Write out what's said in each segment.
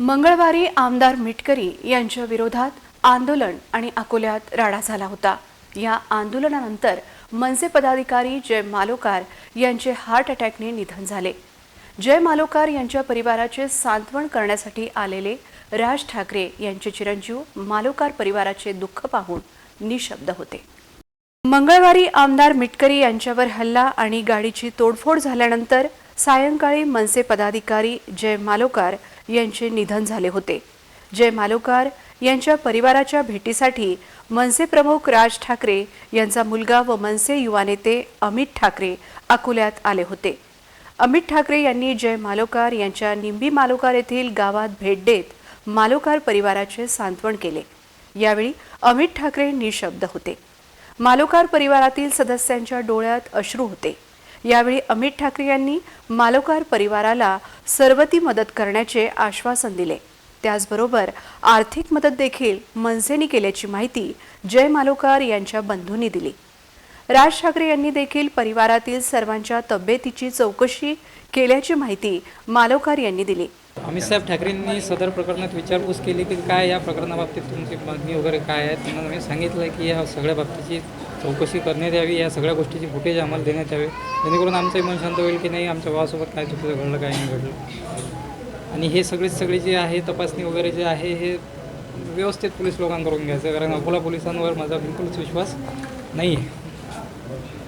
मंगळवारी आमदार मिटकरी यांच्या विरोधात आंदोलन आणि अकोल्यात राडा झाला होता. या आंदोलनानंतर मनसे पदाधिकारी जय मालोकार यांचे हार्ट अटॅकने निधन झाले. जय मालोकार यांच्या परिवाराचे सांत्वन करण्यासाठी आलेले राज ठाकरे यांचे चिरंजीव मालोकार परिवाराचे दुःख पाहून निशब्द होते. मंगळवारी आमदार मिटकरी यांच्यावर हल्ला आणि गाडीची तोडफोड झाल्यानंतर सायंकाळी मनसे पदाधिकारी जय मालोकार यांचे निधन झाले होते. जय मालोकार यांच्या परिवाराच्या भेटीसाठी मनसे प्रमुख राज ठाकरे यांचा मुलगा व मनसे युवा नेते अमित ठाकरे अकोल्यात आले होते. अमित ठाकरे यांनी जय मालोकार यांच्या निंबी मालोकार येथील गावात भेट देत मालोकार परिवाराचे सांत्वन केले. यावेळी अमित ठाकरे निशब्द होते. मालोकार परिवारातील सदस्यांच्या डोळ्यात अश्रू होते. यावेळी अमित ठाकरे यांनी मालोकार परिवाराला सर्वती मदत करण्याचे आश्वासन दिले. त्याचबरोबर आर्थिक मदत देखील मनसेने केल्याची माहिती जय मालोकार यांच्या बंधूंनी दिली. राज ठाकरे यांनी देखील परिवारातील सर्वांच्या तब्येतीची चौकशी केल्याची माहिती मालोकार यांनी दिली. अमित साहेब ठाकरेंनी सदर प्रकरणात विचारपूस केली की काय या प्रकरणाबाबतीत तुमची मागणी वगैरे काय आहे? त्यांना मी सांगितलं की या सगळ्या बाबतीची चौकशी करण्यात यावी या सगळ्या गोष्टीची फुटेज आम्हाला देण्यात यावे. जेणेकरून आमचंही मन शांत होईल की नाही आमच्या भावासोबत काय चुकीचं घडलं काय नाही घडलं. आणि हे सगळे सगळे जे आहे तपासणी वगैरे जे आहे हे व्यवस्थित पोलीस लोकांकडून घ्यायचं कारण अकोला पोलिसांवर माझा बिलकुलच विश्वास नाही आहे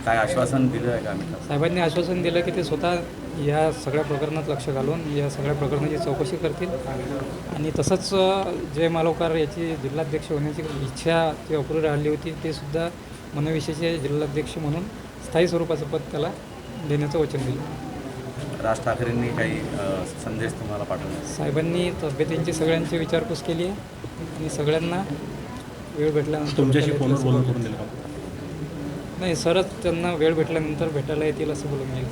काय आश्वासन दिलं आहे का आम्ही? साहेबांनी आश्वासन दिलं की ते स्वतः या सगळ्या प्रकरणात लक्ष घालून या सगळ्या प्रकरणाची चौकशी करतील. आणि तसंच जय मालोकार याची जिल्हाध्यक्ष होण्याची इच्छा जी अपुरी राहिली होती ते सुद्धा मनविषयीचे जिल्हाध्यक्ष म्हणून स्थायी स्वरूपाचं पद त्याला देण्याचं वचन दिलं. राज ठाकरेंनी काही संदेश तुम्हाला पाठवला? साहेबांनी तब्येतींची सगळ्यांची विचारपूस केली आहे आणि सगळ्यांना वेळ भेटल्यानंतर तुमच्याशी असं करून दिलं? का नाही सरच त्यांना वेळ भेटल्यानंतर भेटायला येतील असं बोलून गेलं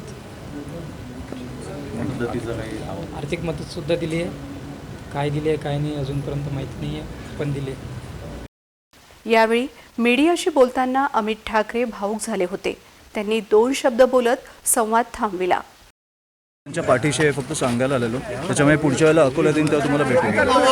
आव- आर्थिक मदतसुद्धा दिली आहे. काय दिली आहे काय नाही अजूनपर्यंत माहिती नाही आहे पण दिली आहे. यावेळी मीडियाशी बोलताना अमित ठाकरे भाऊक झाले होते. त्यांनी दोन शब्द बोलत संवाद थांबविला. त्यांच्या पाठीशी आहे, फक्त सांगायला आलेलो. त्याच्यामुळे पुढच्या वेळेला अकोल्यात येईन तेव्हा तुम्हाला भेटेल